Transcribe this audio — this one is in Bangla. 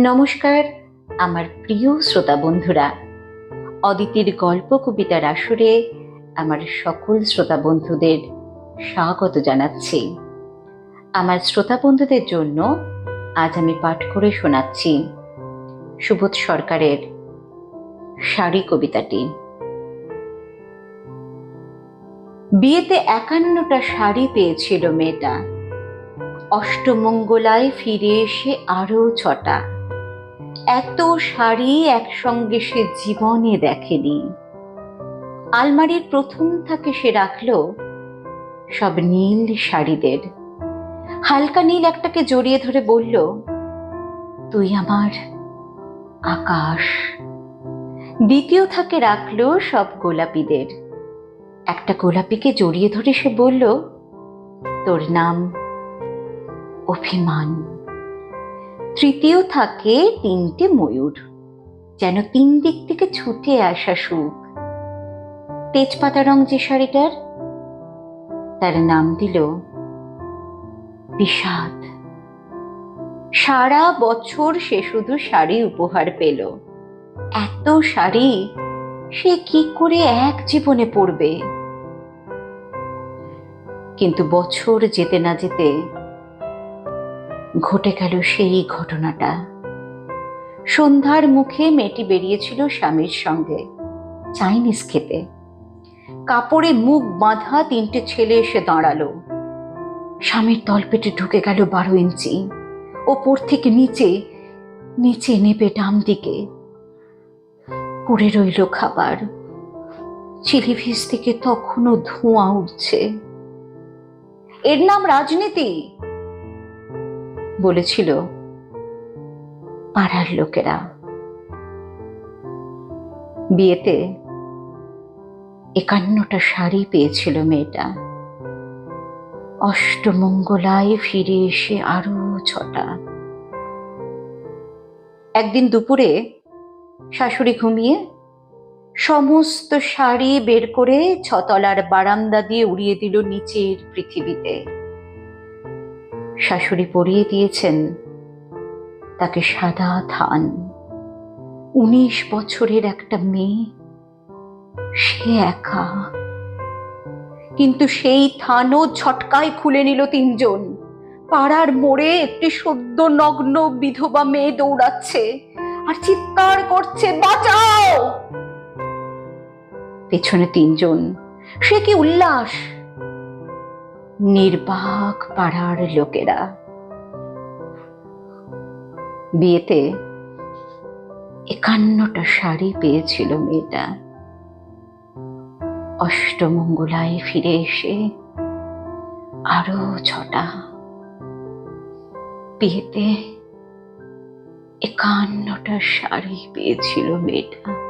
নমস্কার, আমার প্রিয় শ্রোতা বন্ধুরা। অদিতির গল্প কবিতার আসরে আমার সকল শ্রোতা বন্ধুদের স্বাগত জানাচ্ছি। আমার শ্রোতা বন্ধুদের জন্য আজ আমি পাঠ করে শোনাচ্ছি সুবোধ সরকারের শাড়ি কবিতাটি। বিয়েতে একান্নটা শাড়ি পেয়েছিল মেয়েটা। অষ্টমঙ্গলায় ফিরে এসে আরও ছটা। এত শাড়ি একসঙ্গে সে জীবনে দেখেনি। আলমারির প্রথম থাকে সে রাখল সব নীল শাড়িদের। হালকা নীল একটাকে জড়িয়ে ধরে বলল, তুই আমার আকাশ। দ্বিতীয় থাকে রাখল সব গোলাপিদের। একটা গোলাপিকে জড়িয়ে ধরে সে বলল, তোর নাম অভিমান। তৃতীয় থাকে তিনটে ময়ূর। যেন তিন দিক থেকে ছুটে আসা সুখ। তেজপাতা রং যে শাড়িটার, তার নাম দিল বিষাদ। সারা বছর সে শুধু শাড়ি উপহার পেল। এত শাড়ি সে কি করে এক জীবনে পড়বে কিন্তু বছর যেতে না যেতে ঘটে গেল সেই ঘটনাটা। সন্ধ্যার মুখে মেয়েটি বেরিয়েছিল স্বামীর সঙ্গে চাইনিজ খেতে। কাপড়ে মুখ বাঁধা তিনটে ছেলে এসে দাঁড়াল। স্বামীর তলপেটে ঢুকে গেল বারো ইঞ্চি। ওপর থেকে নিচে নিচে নেবে ডাম দিকে। পড়ে রইল খাবার। চিলি ফিস থেকে তখনও ধোঁয়া উঠছে। এর নাম রাজনীতি। বলেছিল, পাড়ার লোকেরা। বিয়েতে একান্নটা শাড়ি পেয়েছিল মেয়েটা। অষ্টমঙ্গলায় ফিরে এসে আরও ছটা। একদিন দুপুরে শাশুড়ি ঘুমিয়ে সমস্ত শাড়ি বের করে ছতলার বারান্দা দিয়ে উড়িয়ে দিল নিচের পৃথিবীতে। শাশুড়ি পরিয়ে দিয়েছেন। তাকে সাদা থান। উনিশ বছরের একটা মেয়ে। সে একা। কিন্তু সেই থানও ঝটকায় খুলে নিল তিনজন। পাড়ার মোড়ে একটি সদ্য নগ্ন বিধবা মেয়ে দৌড়াচ্ছে আর চিৎকার করছে, বাঁচাও! পেছনে তিনজন। সে কি উল্লাস? নির্বাক পাড়ার লোকেরা। বিয়েতে একান্নটা শাড়ি পেয়েছিল মেয়েটা। অষ্টমঙ্গলায় ফিরে এসে আরও ছটা। বিয়েতে একান্নটা শাড়ি পেয়েছিল মেয়েটা।